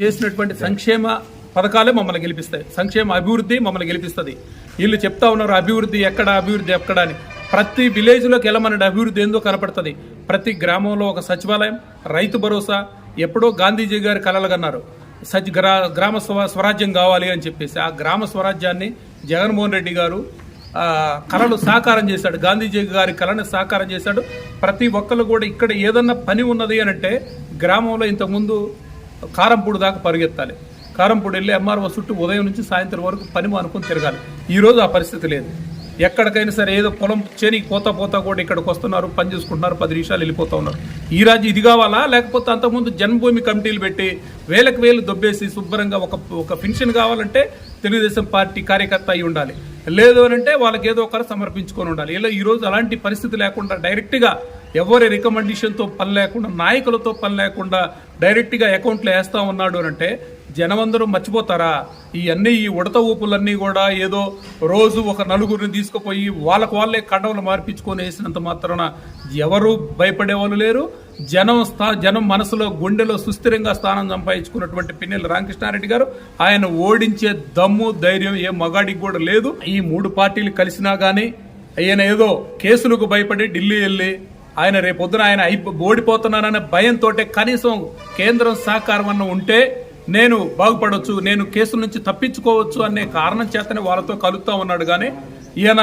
చేసినటువంటి సంక్షేమ పథకాలే మమ్మల్ని గెలిపిస్తాయి. సంక్షేమ అభివృద్ధి మమ్మల్ని గెలిపిస్తుంది. వీళ్ళు చెప్తా ఉన్నారు అభివృద్ధి ఎక్కడ అభివృద్ధి ఎక్కడ అని. ప్రతి విలేజ్లోకి వెళ్ళమనండి అభివృద్ధి ఏందో కనపడుతుంది? ప్రతి గ్రామంలో ఒక సచివాలయం రైతు భరోసా ఎప్పుడో గాంధీజీ గారి కలలుగన్నారు. సచ్ గ్రా గ్రామ స్వ స్వరాజ్యం కావాలి అని చెప్పేసి. ఆ గ్రామ స్వరాజ్యాన్ని జగన్మోహన్ రెడ్డి గారు కళలు సాకారం చేశాడు. గాంధీజీ గారి కళను సాకారం చేశాడు. ప్రతి ఒక్కరు కూడా ఇక్కడ ఏదన్నా పని ఉన్నది అని అంటే గ్రామంలో ఇంతకుముందు కారంపూడి దాకా పరిగెత్తాలి. కారంపూడి వెళ్ళి ఎంఆర్ఓ చుట్టూ ఉదయం నుంచి సాయంత్రం వరకు పని మానుకొని తిరగాలి. ఈరోజు ఆ పరిస్థితి లేదు. ఎక్కడికైనా సరే ఏదో పొలం చేనికి పోతా పోతా కూడా ఇక్కడికి వస్తున్నారు పని చేసుకుంటున్నారు పది నిమిషాలు వెళ్ళిపోతా ఉన్నారు. ఈ రాజు ఇది కావాలా? లేకపోతే అంతకుముందు జన్మభూమి కమిటీలు పెట్టి వేలకు వేలు దొబ్బేసి శుభ్రంగా ఒక ఒక పెన్షన్ కావాలంటే తెలుగుదేశం పార్టీ కార్యకర్త అయి ఉండాలి. లేదు అని అంటే వాళ్ళకి ఏదో ఒకరు సమర్పించుకొని ఉండాలి. ఇలా ఈరోజు అలాంటి పరిస్థితి లేకుండా డైరెక్ట్గా ఎవరి రికమెండేషన్తో పని లేకుండా నాయకులతో పని లేకుండా డైరెక్ట్గా అకౌంట్లో వేస్తా ఉన్నాడు అని అంటే జనమందరూ మర్చిపోతారా? ఈ ఈ ఉడత ఊపులన్నీ కూడా ఏదో రోజు ఒక నలుగురిని తీసుకుపోయి వాళ్ళకు వాళ్ళే కండవలు మార్పించుకొని వేసినంత మాత్రాన ఎవరు భయపడే వాళ్ళు లేరు. జనం స్థా జనం మనసులో గుండెలో సుస్థిరంగా స్థానం సంపాదించుకున్నటువంటి పిన్నెల రామకృష్ణారెడ్డి గారు ఆయన ఓడించే దమ్ము ధైర్యం ఏ మగాడికి కూడా లేదు. ఈ మూడు పార్టీలు కలిసినా కానీ ఆయన ఏదో కేసులకు భయపడి ఢిల్లీ వెళ్ళి ఆయన రేపొద్దున ఆయన అయిపో ఓడిపోతున్నాననే భయంతో కనీసం కేంద్రం సహకారం అన్న ఉంటే నేను బాగుపడవచ్చు నేను కేసుల నుంచి తప్పించుకోవచ్చు అనే కారణం చేతనే వాళ్ళతో కలుపుతా ఉన్నాడు కానీ ఈయన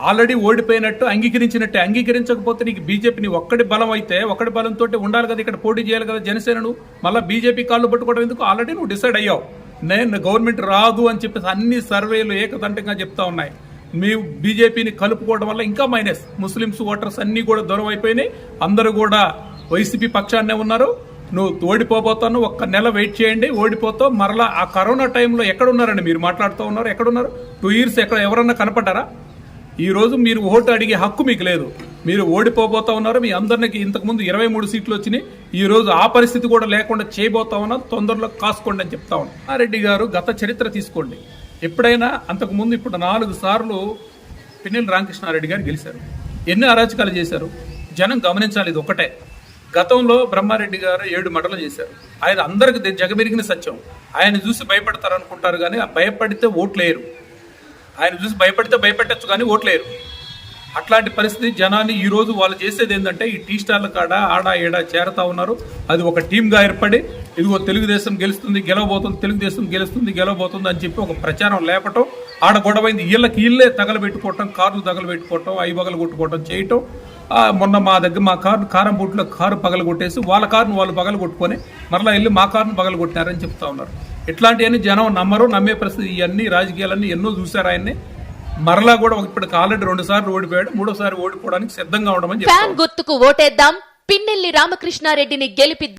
ఆల్రెడీ ఓడిపోయినట్టు అంగీకరించినట్టే. అంగీకరించకపోతే నీకు బీజేపీ నీ ఒక్కడి బలం అయితే ఒక్కడి బలంతో ఉండాలి కదా ఇక్కడ పోటీ చేయాలి కదా జనసేనను. మళ్ళీ బీజేపీ కాళ్ళు పట్టుకోవడం ఎందుకు? ఆల్రెడీ నువ్వు డిసైడ్ అయ్యావు. నేను గవర్నమెంట్ రాదు అని చెప్పేసి అన్ని సర్వేలు ఏకదంటంగా చెప్తా ఉన్నాయి. మీ బీజేపీని కలుపుకోవడం వల్ల ఇంకా మైనస్. ముస్లిమ్స్ ఓటర్స్ అన్నీ కూడా దూరం అయిపోయినాయి. అందరూ కూడా వైసీపీ పక్షాన్నే ఉన్నారు. నువ్వు ఓడిపోబోతాను ఒక్క నెల వెయిట్ చేయండి ఓడిపోతావు. మరలా ఆ కరోనా టైంలో ఎక్కడున్నారండి? మీరు మాట్లాడుతూ ఉన్నారు ఎక్కడున్నారు? టూ ఇయర్స్ ఎక్కడ ఎవరన్నా కనపడ్డారా? ఈరోజు మీరు ఓటు అడిగే హక్కు మీకు లేదు. మీరు ఓడిపోబోతా ఉన్నారు మీ అందరికి ఇంతకుముందు ఇరవై మూడు సీట్లు వచ్చినాయి. ఈ రోజు ఆ పరిస్థితి కూడా లేకుండా చేయబోతా ఉన్నారు తొందరలో కాసుకోండి అని చెప్తా ఉన్నాను రెడ్డి గారు గత చరిత్ర తీసుకోండి. ఎప్పుడైనా అంతకుముందు ఇప్పుడు నాలుగు సార్లు పిన్నెల రామకృష్ణారెడ్డి గారు గెలిచారు. ఎన్ని అరాచకాలు చేశారు. జనం గమనించాలి ఇది ఒకటే గతంలో బ్రహ్మారెడ్డి గారు ఏడు మటలు చేశారు. ఆయన అందరికి జగమెరిగిన సత్యం. ఆయన చూసి భయపడతారు అనుకుంటారు కానీ ఆ భయపడితే ఓట్లేరు ఆయన చూసి భయపడితే భయపెట్టచ్చు కానీ ఓట్లేరు అట్లాంటి పరిస్థితి జనాన్ని ఈరోజు వాళ్ళు చేసేది ఏంటంటే ఈ టీ స్టార్ల కాడ ఆడ ఏడా చేరతా ఉన్నారు. అది ఒక టీమ్గా ఏర్పడి ఇదిగో తెలుగుదేశం గెలుస్తుంది గెలవబోతుంది తెలుగుదేశం గెలుస్తుంది గెలవబోతుంది అని చెప్పి ఒక ప్రచారం లేపటం ఆడ గొడవైంది. ఇళ్ళకి ఇళ్ళే తగలబెట్టుకోవటం కార్లు తగలబెట్టుకోవటం ఐ పగలు కొట్టుకోవటం చేయటం మొన్న మా దగ్గర మా కారు కారం బూట్లో కారు పగలు కొట్టేసి వాళ్ళ కారును వాళ్ళు పగలు కొట్టుకొని మరలా వెళ్ళి మా కారును పగలు కొట్టినారని చెప్తా ఉన్నారు. ఇట్లాంటివన్నీ జనం నమ్మరు నమ్మే పరిస్థితి ఇవన్నీ రాజకీయాలన్నీ ఎన్నో చూశారు ఆయన్ని. మరలా కూడా ఇప్పటికి ఆల్రెడీ రెండు సార్లు ఓడిపోయాడు మూడోసారి ఓడిపోవడానికి సిద్ధంగా ఉండమని ఫ్యాన్ గుర్తుకు ఓటేద్దాం పిన్నెల్లి రామకృష్ణారెడ్డిని గెలిపిద్దాం.